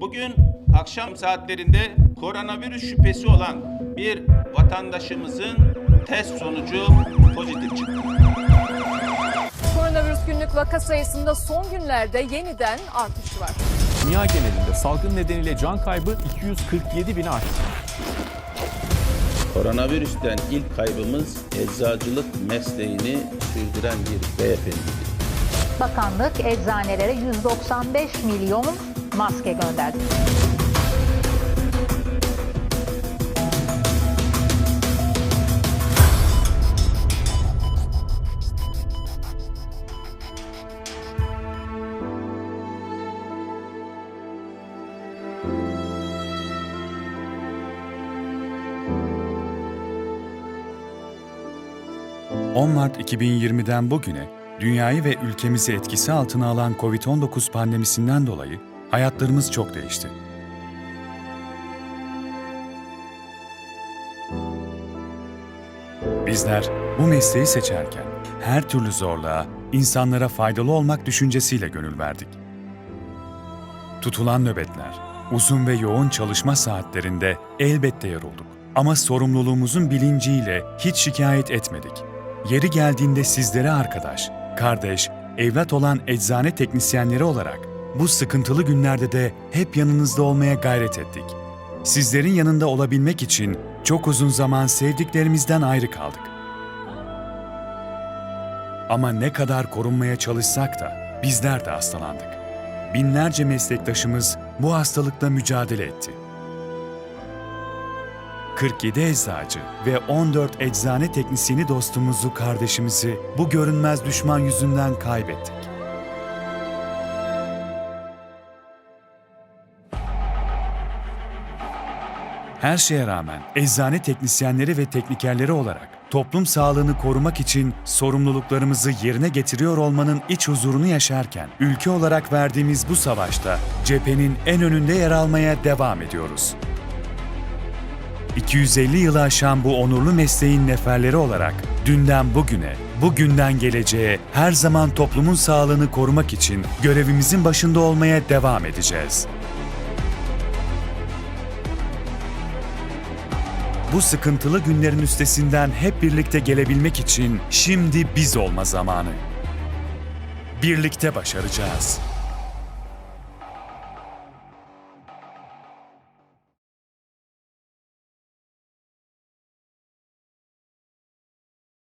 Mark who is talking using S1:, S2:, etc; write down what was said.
S1: Bugün akşam saatlerinde koronavirüs şüphesi olan bir vatandaşımızın test sonucu pozitif çıktı.
S2: Koronavirüs günlük vaka sayısında son günlerde yeniden artış var.
S3: Dünya genelinde salgın nedeniyle can kaybı 247 bini aştı.
S1: Koronavirüsten ilk kaybımız eczacılık mesleğini sürdüren bir beyefendiydi.
S4: Bakanlık eczanelere 195 milyon maske gönderdi.
S5: ...10 Mart 2020'den bugüne dünyayı ve ülkemizi etkisi altına alan COVID-19 pandemisinden dolayı hayatlarımız çok değişti. Bizler bu mesleği seçerken her türlü zorluğa, insanlara faydalı olmak düşüncesiyle gönül verdik. Tutulan nöbetler, uzun ve yoğun çalışma saatlerinde elbette yorulduk. Ama sorumluluğumuzun bilinciyle hiç şikayet etmedik. Yeri geldiğinde sizlere arkadaş, kardeş, evlat olan eczane teknisyenleri olarak bu sıkıntılı günlerde de hep yanınızda olmaya gayret ettik. Sizlerin yanında olabilmek için çok uzun zaman sevdiklerimizden ayrı kaldık. Ama ne kadar korunmaya çalışsak da bizler de hastalandık. Binlerce meslektaşımız bu hastalıkla mücadele etti. 47 eczacı ve 14 eczane teknisyeni dostumuzu, kardeşimizi bu görünmez düşman yüzünden kaybettik. Her şeye rağmen eczane teknisyenleri ve teknikerleri olarak toplum sağlığını korumak için sorumluluklarımızı yerine getiriyor olmanın iç huzurunu yaşarken ülke olarak verdiğimiz bu savaşta cephenin en önünde yer almaya devam ediyoruz. 250 yılı aşan bu onurlu mesleğin neferleri olarak dünden bugüne, bugünden geleceğe her zaman toplumun sağlığını korumak için görevimizin başında olmaya devam edeceğiz. Bu sıkıntılı günlerin üstesinden hep birlikte gelebilmek için şimdi biz olma zamanı. Birlikte başaracağız.